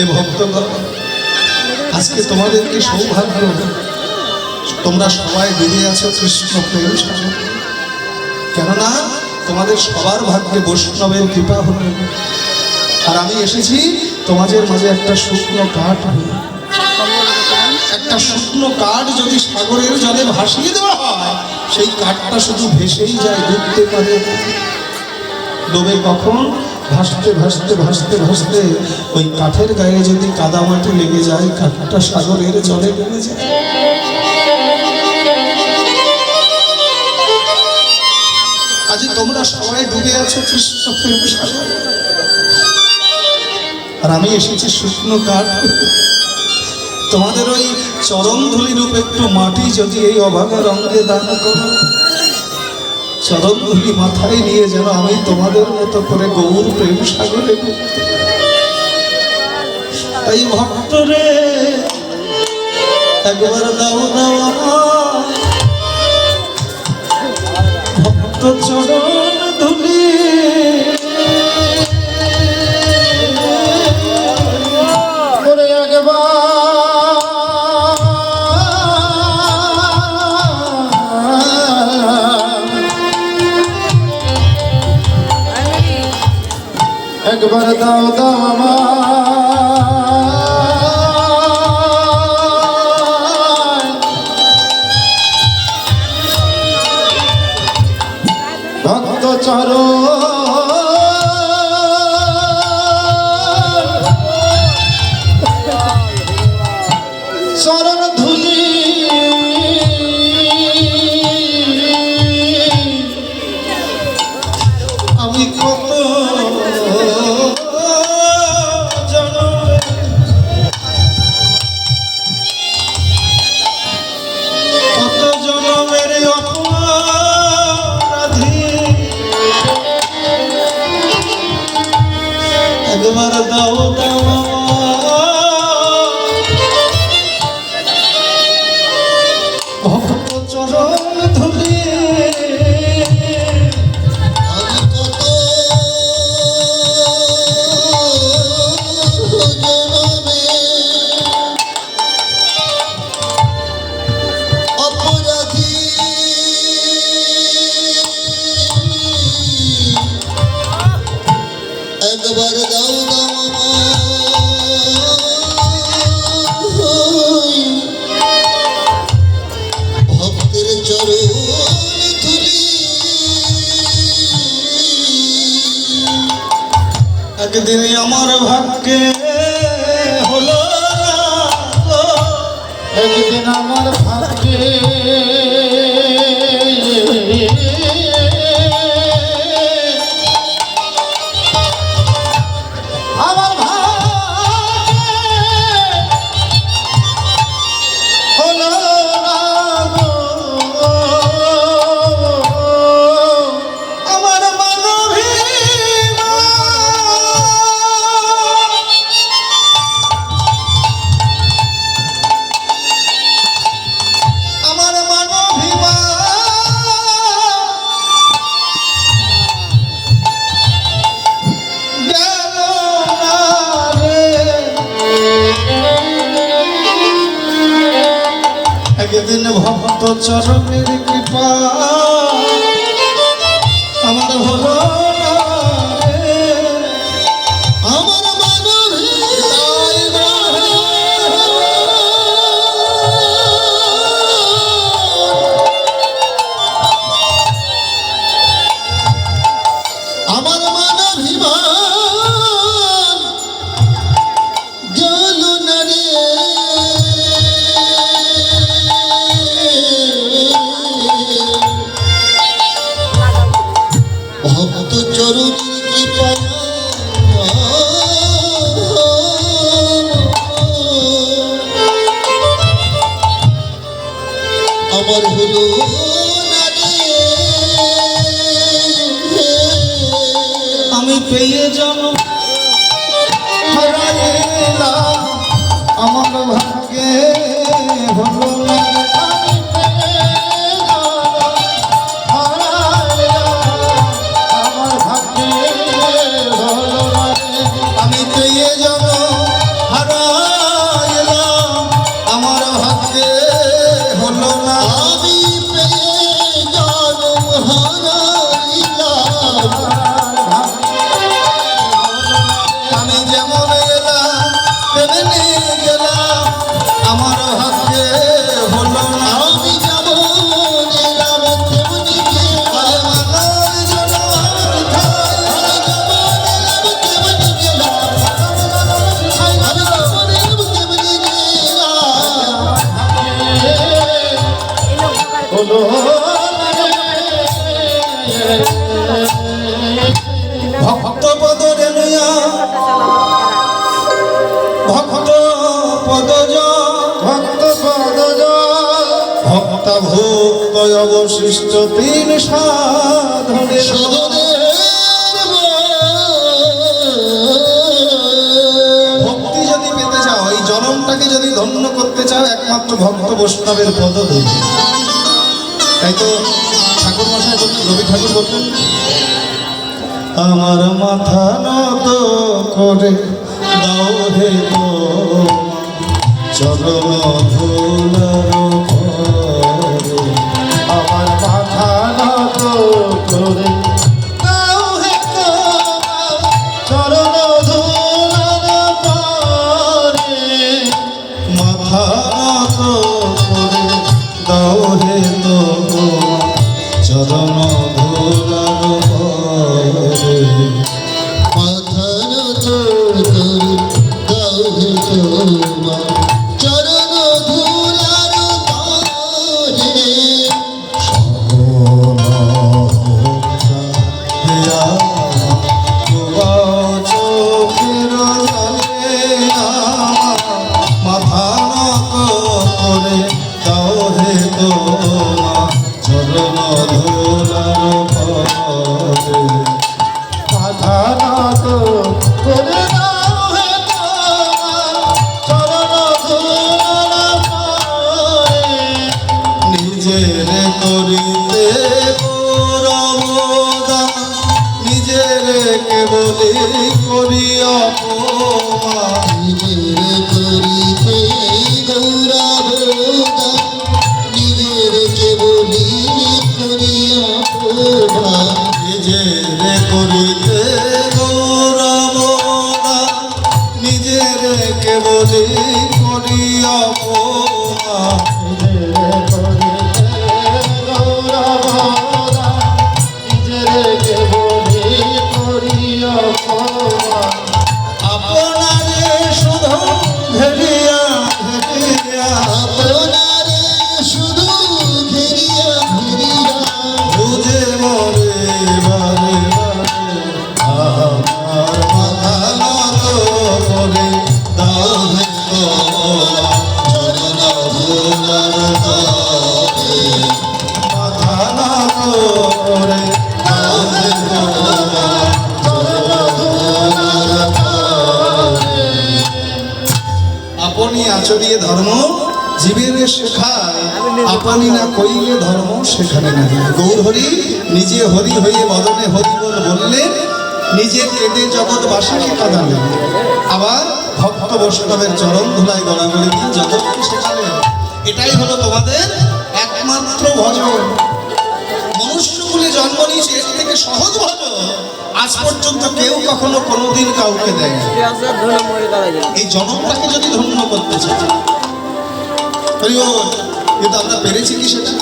এ ভক্তগণ, আজকে তোমাদের কি সৌভাগ্য তোমরা সবাই ডুবে আছো কৃষ্ণ প্রেম। কেননা তোমাদের সবার ভাগ্যে বৈষ্ণবের কৃপা হলো আর আমি এসেছি তোমাদের মাঝে একটা শুকনো কাঠ। একটা শুকনো কাঠ যদি সাগরের জলে ভাসিয়ে দেওয়া হয়, সেই কাঠটা শুধু ভেসেই যায় ডুবতে পারে ডোবে কখন ভাসতে ভাসতে ভাসতে ভাসতে ওই কাঠের গায়ে যদি কাদামাটি লেগে যায়, কাঠটা সাগরের জলে ডুবে যায়। আজ তোমরা সবাই ডুবে আছো। আর আমি এসেছি শুকনো কাঠ। তোমাদের ওই চরণ ধুলি রূপ একটু মাটি যদি এই অভাগা রঙে দান করো। চরণ ধুলি মাথায় নিয়ে যেন আমি তোমাদের মতো করে গৌর প্রেম সাগরে তাই ভক্ত রে একবার দাও দাও ভক্ত চরণ একবার একবার দাও দাও আমার একদিন আমার ভাগ্যে হলো। একদিন আমার ভাগ্যে একদিন ভক্ত চরণের কৃপা। আমার হলো আমি পেয়ে যেন আমার ভাগ্যে হলো না ভক্ত পদ রেণুয়া ভক্ত পদ ভক্ত পদ ভক্ত ভক্ত অবশিষ্ট তিন সাধনে। ভক্তি যদি পেতে চাও এই জনমটাকে যদি ধন্য করতে চাও একমাত্র ভক্ত বৈষ্ণবের পদ তাই তো ঠাকুর মশাই বলতেন রবি ঠাকুর বলতেন আমার মাথা নত করে দাও হে চরণ ধুলার। আমার মাথা নত করে চরণ করে পরে নিজের করি কেবলি করি আপনি আচরিয়ে ধর্ম, জীবের শেখায়। আপনি না কইলে ধর্ম সেখানে না নিজে হরি হয়ে বদনে হরি বল বললেন নিজে কেটে জগৎবাসীকে কাঁদালেন আবার ভক্ত বৈষ্ণবের চরণ ধুলায় গড়াগড়ি দিয়ে জগৎকে শেখালেন এটাই হলো তোমাদের একমাত্র ভজন। মনুষ্যকুলে জন্ম নিয়েছে, এর থেকে সহজ ভজন। আজ পর্যন্ত কেউ কখনো কোনোদিন কাউকে দেয় এই জনমটাকে যদি ধন্য করতে চাই কিন্তু আমরা পেরেছি কি সেটা?